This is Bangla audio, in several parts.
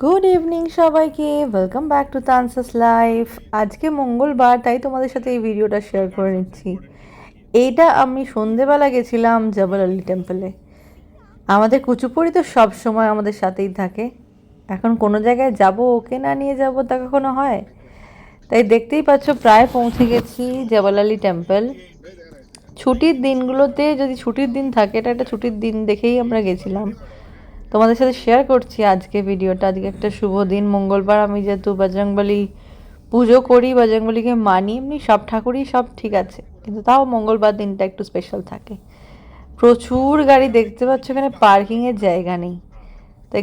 গুড ইভিনিং সবাইকে ওয়েলকাম ব্যাক টু তানসাস লাইফ আজকে মঙ্গলবার, তাই তোমাদের সাথে এই ভিডিওটা শেয়ার করে নিচ্ছি। এইটা আমি সন্ধেবেলা গেছিলাম জবল আলী টেম্পলে আমাদের কুচুপুরি তো সব সময় আমাদের সাথেই থাকে। এখন কোনো জায়গায় যাব, ওকে না নিয়ে যাব তা কখনো হয়? তাই দেখতেই পাচ্ছ, প্রায় পৌঁছে গেছি জবল আলী টেম্পল ছুটির দিনগুলোতে যদি ছুটির দিন থাকে, এটা একটা ছুটির দিন দেখেই আমরা গেছিলাম। তোমাদের সাথে শেয়ার করছি আজকে ভিডিওটা আজকে একটা শুভ দিন। মঙ্গলবার আমি যেহেতু বজরংবলী পুজো করি, বজরংবলীকে মানি, এমনি সব ঠাকুরই সব ঠিক আছে। কিন্তু তাও মঙ্গলবার দিনটা একটু স্পেশাল থাকে। প্রচুর গাড়ি দেখতে পাচ্ছ এখানে পার্কিংয়ের জায়গা নেই। তাই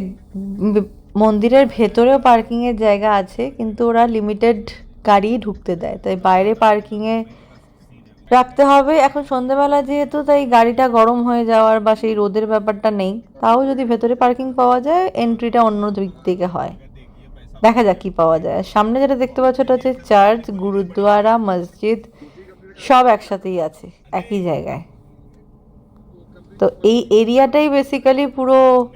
মন্দিরের ভেতরেও পার্কিংয়ের জায়গা আছে, কিন্তু ওরা লিমিটেড গাড়ি ঢুকতে দেয়। তাই বাইরে পার্কিংয়ে রাখতে হবে। এখন সন্ধেবেলা যেহেতু, তাই গাড়িটা গরম হয়ে যাওয়ার বা সেই রোদের ব্যাপারটা নেই। তাও যদি ভেতরে পার্কিং পাওয়া যায় এন্ট্রিটা অন্য দিক থেকে হয়। দেখা যাক কি পাওয়া যায়। সামনে যেটা দেখতে পাচ্ছ ওটা হচ্ছে চার্চ গুরুদ্বারা মসজিদ, সব একসাথেই আছে, একই জায়গায়। তো এই এরিয়াটাই বেসিক্যালি পুরো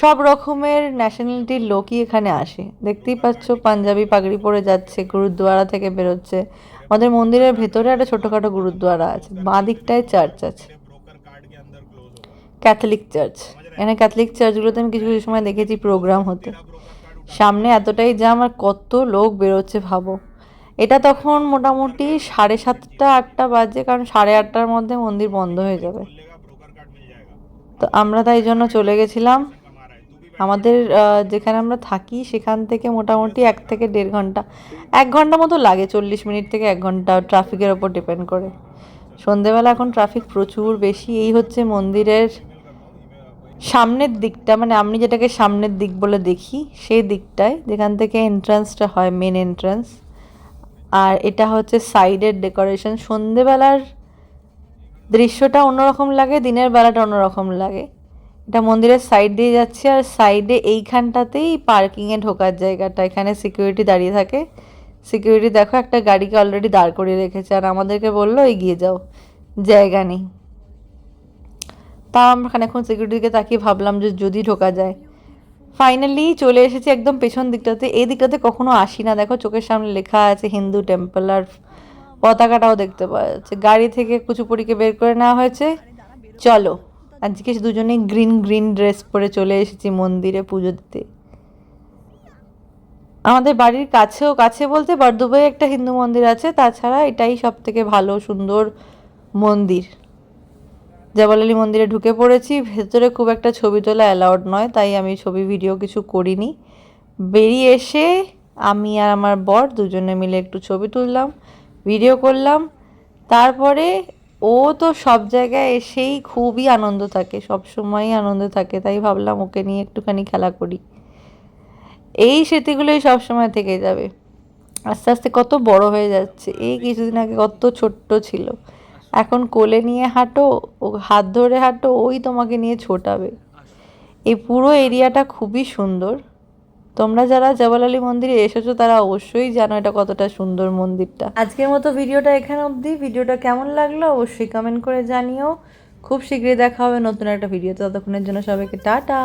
সব রকমের ন্যাশনালিটির লোকই এখানে আসে। দেখতেই পাচ্ছ, পাঞ্জাবি পাগড়ি পরে যাচ্ছে, গুরুদ্বারা থেকে বেরোচ্ছে। আমাদের মন্দিরের ভেতরে একটা ছোটোখাটো গুরুদ্বারা আছে, বাঁ দিকটায় চার্চ আছে। ক্যাথলিক চার্চ এখানে ক্যাথলিক চার্চগুলোতে আমি কিছু কিছু সময় দেখেছি প্রোগ্রাম হতে। সামনে এতটাই জাম আর কত লোক বেরোচ্ছে, ভাবো। এটা তখন মোটামুটি সাড়ে সাতটা, আটটা বাজে, কারণ সাড়ে আটটার মধ্যে মন্দির বন্ধ হয়ে যাবে। তো আমরা তাই জন্য চলে গেছিলাম। আমাদের যেখানে আমরা থাকি, সেখান থেকে মোটামুটি এক থেকে দেড় ঘণ্টা, এক ঘণ্টা মতো লাগে, চল্লিশ মিনিট থেকে এক ঘণ্টা ট্রাফিকের ওপর ডিপেন্ড করে। সন্ধেবেলা এখন ট্রাফিক প্রচুর বেশি, এই হচ্ছে মন্দিরের সামনের দিকটা মানে আমি যেটাকে সামনের দিক বলে দেখি, সেই দিকটায়, যেখান থেকে এন্ট্রান্সটা হয় মেন এন্ট্রান্স আর এটা হচ্ছে সাইডের ডেকোরেশন সন্ধেবেলার দৃশ্যটা অন্যরকম লাগে, দিনের বেলাটা অন্যরকম লাগে। এটা মন্দিরের সাইড দিয়ে যাচ্ছে আর সাইডে এইখানটাতেই পার্কিংয়ে ঢোকার জায়গাটা। এখানে সিকিউরিটি দাঁড়িয়ে থাকে। সিকিউরিটি দেখো একটা গাড়িকে অলরেডি দাঁড় করিয়ে রেখেছে আর আমাদেরকে বলল, এগিয়ে যাও। জায়গা নেই। তা আমরা খানিকক্ষণ সিকিউরিটিকে তাকিয়ে ভাবলাম যে যদি ঢোকা যায়। ফাইনালি চলে এসেছি একদম পেছন দিকটাতে। এই দিকটাতে কখনো আসি না। দেখো চোখের সামনে লেখা আছে হিন্দু টেম্পল আর পতাকাটাও দেখতে পাওয়া যাচ্ছে। গাড়ি থেকে কুচুপুরিকে বের করে নেওয়া হয়েছে। চলো। আজকে দুজনেই গ্রিন গ্রিন ড্রেস পরে চলে এসেছি মন্দিরে পুজো দিতে। আমাদের বাড়ির কাছেও, কাছে বলতে বর্ধুবাই একটা হিন্দু মন্দির আছে, তাছাড়া এটাই সব থেকে ভালো, সুন্দর মন্দির। জবালালি মন্দিরে ঢুকে পড়েছি, ভেতরে খুব একটা ছবি তোলা অ্যালাউড নয়, তাই আমি ছবি ভিডিও কিছু করিনি। বেরিয়ে এসে আমি আর আমার বর দুজনে মিলে একটু ছবি তুললাম ভিডিও করলাম, তারপরে ও তো সব জায়গায় এসেই খুবই আনন্দ থাকে, সব সময়ই আনন্দ থাকে, তাই ভাবলাম ওকে নিয়ে একটুখানি খেলা করি। এই স্মৃতিগুলোই সব সময় থেকে যাবে। আস্তে আস্তে কত বড় হয়ে যাচ্ছে, এই কিছুদিন আগে কত ছোট্ট ছিল। এখন কোলে নিয়ে হাঁটো, ও হাত ধরে হাঁটো, ওই তোমাকে নিয়ে ছোটাবে। এই পুরো এরিয়াটা খুবই সুন্দর। তোমরা যারা জবালালী মন্দিরে এসেছ, তারা অবশ্যই জানো এটা কতটা সুন্দর মন্দিরটা। আজকের মতো ভিডিওটা এখানে অবধি। ভিডিওটা কেমন লাগল অবশ্যই কমেন্ট করে জানিও। খুব শীঘ্রই দেখা হবে নতুন একটা ভিডিও ততক্ষণের জন্য সবাইকে টাটা।